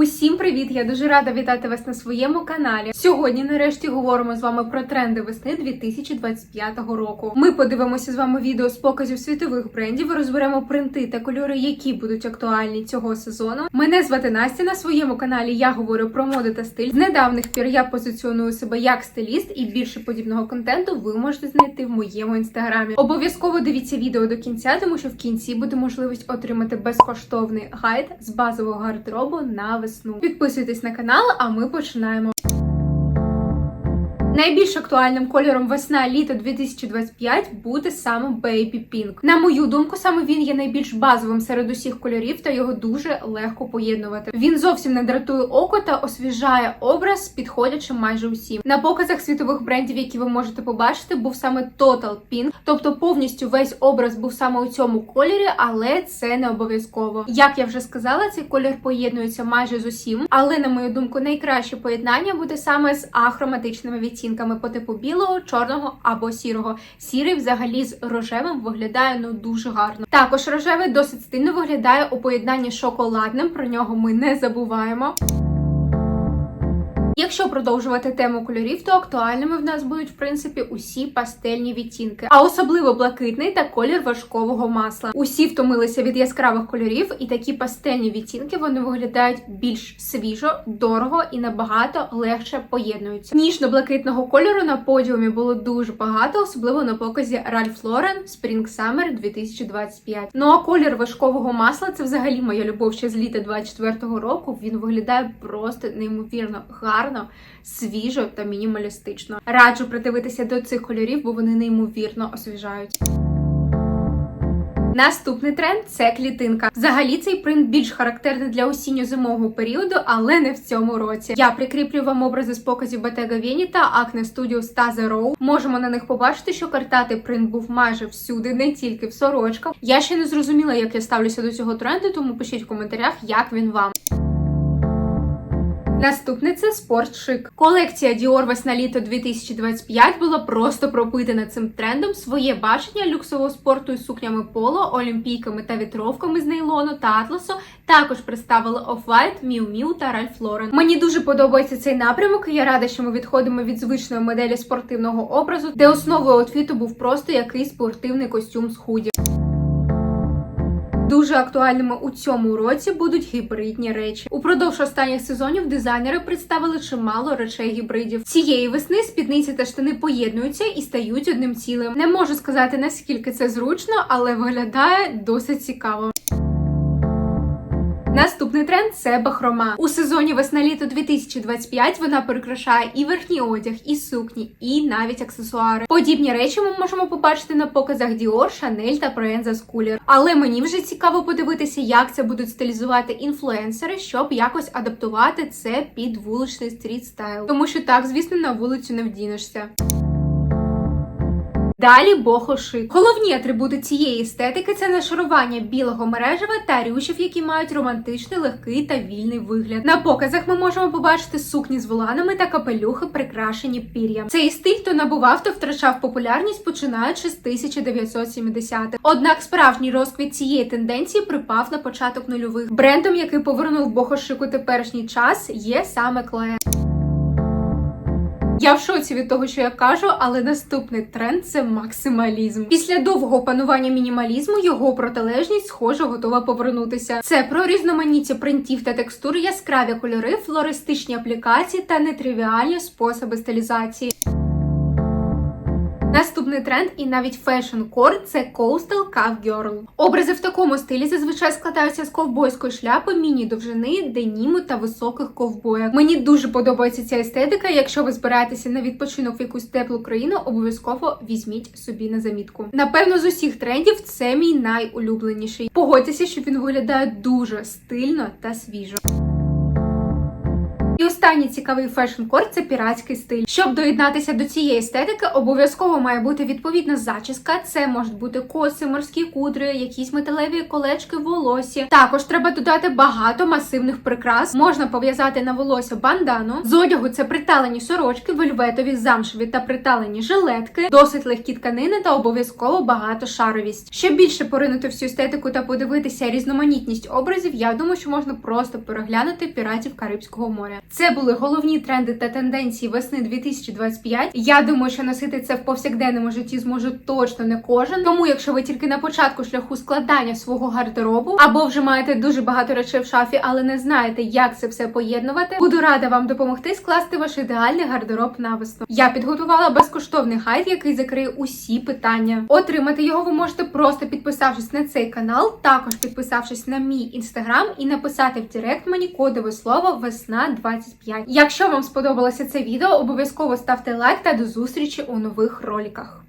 Усім привіт! Я дуже рада вітати вас на своєму каналі. Сьогодні, нарешті, говоримо з вами про тренди весни 2025 року. Ми подивимося з вами відео з показів світових брендів, розберемо принти та кольори, які будуть актуальні цього сезону. Мене звати Настя. На своєму каналі я говорю про моду та стиль. З недавних пір я позиціоную себе як стиліст, і більше подібного контенту ви можете знайти в моєму інстаграмі. Обов'язково дивіться відео до кінця, тому що в кінці буде можливість отримати безкоштовний гайд з базового гардеробу на весну. Підписуйтесь на канал, а ми починаємо. Найбільш актуальним кольором весна-літо 2025 буде саме Baby Pink. На мою думку, саме він є найбільш базовим серед усіх кольорів, та його дуже легко поєднувати. Він зовсім не дратує око та освіжає образ, підходячи майже усім. На показах світових брендів, які ви можете побачити, був саме Total Pink, тобто повністю весь образ був саме у цьому кольорі, але це не обов'язково. Як я вже сказала, цей колір поєднується майже з усім, але на мою думку, найкраще поєднання буде саме з ахроматичними відтінками по типу білого, чорного або сірого. Сірий взагалі з рожевим виглядає ну дуже гарно. Також рожевий досить стильно виглядає у поєднанні з шоколадним. Про нього ми не забуваємо. Якщо продовжувати тему кольорів, то актуальними в нас будуть в принципі усі пастельні відтінки, а особливо блакитний та колір важкового масла. Усі втомилися від яскравих кольорів, і такі пастельні відтінки вони виглядають більш свіжо, дорого і набагато легше поєднуються. Ніжно-блакитного кольору на подіумі було дуже багато, особливо на показі Ralph Lauren Spring Summer 2025. Ну а колір важкового масла це взагалі моя любов ще з літа 24-го року. Він виглядає просто неймовірно гарно гарно, свіжо та мінімалістично. Раджу придивитися до цих кольорів, бо вони неймовірно освіжають. Наступний тренд це клітинка. Взагалі цей принт більш характерний для осінньо-зимового періоду, але не в цьому році. Я прикріплю вам образи з показів Bottega Veneta, Acne Studios та The Row. Можемо на них побачити, що картатий принт був майже всюди, не тільки в сорочках. Я ще не зрозуміла, як я ставлюся до цього тренду, тому пишіть в коментарях, як він вам. Наступне це спорт шик. Колекція Dior весна літо 2025 була просто пропитана цим трендом. Своє бачення люксового спорту із сукнями поло, олімпійками та вітровками з нейлону та атласу також представили Off-White, Miu Miu та Ralph Lauren. Мені дуже подобається цей напрямок. і Я рада, що ми відходимо від звичної моделі спортивного образу, де основою outfitу був просто якийсь спортивний костюм з худі. Дуже актуальними у цьому році будуть гібридні речі. Упродовж останніх сезонів дизайнери представили чимало речей гібридів. Цієї весни спідниці та штани поєднуються і стають одним цілим. Не можу сказати наскільки це зручно, але виглядає досить цікаво. Наступний тренд це бахрома. У сезоні весна-літо 2025 вона прикрашає і верхній одяг, і сукні, і навіть аксесуари. Подібні речі ми можемо побачити на показах Dior, Chanel та Proenza Schooler. Але мені вже цікаво подивитися, як це будуть стилізувати інфлюенсери, щоб якось адаптувати це під вуличний стріт стайл. Тому що так, звісно, на вулицю не вдінешся. Далі бохошик. Головні атрибути цієї естетики це нашарування білого мережева та рюшів, які мають романтичний, легкий та вільний вигляд. На показах ми можемо побачити сукні з воланами та капелюхи, прикрашені пір'ям. Цей стиль то набував, то втрачав популярність починаючи з 1970-х. Однак справжній розквіт цієї тенденції припав на початок нульових. Брендом, який повернув бохошику теперішній час, є саме Клея. Я в шоці від того, що я кажу, але наступний тренд це максималізм. Після довгого панування мінімалізму його протилежність, схоже, готова повернутися. Це про різноманіття принтів та текстур, яскраві кольори, флористичні аплікації та нетривіальні способи стилізації. Наступний тренд і навіть фешн кор це Coastal Cuff. Образи в такому стилі зазвичай складаються з ковбойської шляпи, міні-довжини, деніму та високих ковбоїв. Мені дуже подобається ця естетика. Якщо ви збираєтеся на відпочинок в якусь теплу країну, обов'язково візьміть собі на замітку. Напевно, з усіх трендів це мій найулюбленіший. Погодьтеся, що він виглядає дуже стильно та свіжо. І останній цікавий фешн-кор це піратський стиль. Щоб доєднатися до цієї естетики, обов'язково має бути відповідна зачіска. Це можуть бути коси, морські кудри, якісь металеві колечки в волосі. Також треба додати багато масивних прикрас. Можна пов'язати на волосся бандану. З одягу це приталені сорочки, вельветові, замшеві та приталені жилетки, досить легкі тканини та обов'язково багатошаровість. Щоб більше поринути в цю естетику та подивитися різноманітність образів, я думаю, що можна просто переглянути піратів Карибського моря. Це були головні тренди та тенденції весни 2025. Я думаю, що носити це в повсякденному житті зможе точно не кожен. Тому, якщо ви тільки на початку шляху складання свого гардеробу, або вже маєте дуже багато речей в шафі, але не знаєте, як це все поєднувати, буду рада вам допомогти скласти ваш ідеальний гардероб на весну. Я підготувала безкоштовний гайд, який закриє усі питання. Отримати його ви можете просто підписавшись на цей канал, також підписавшись на мій інстаграм і написати в Директ мені кодове слово весна 25. Якщо вам сподобалося це відео, обов'язково ставте лайк та до зустрічі у нових роликах.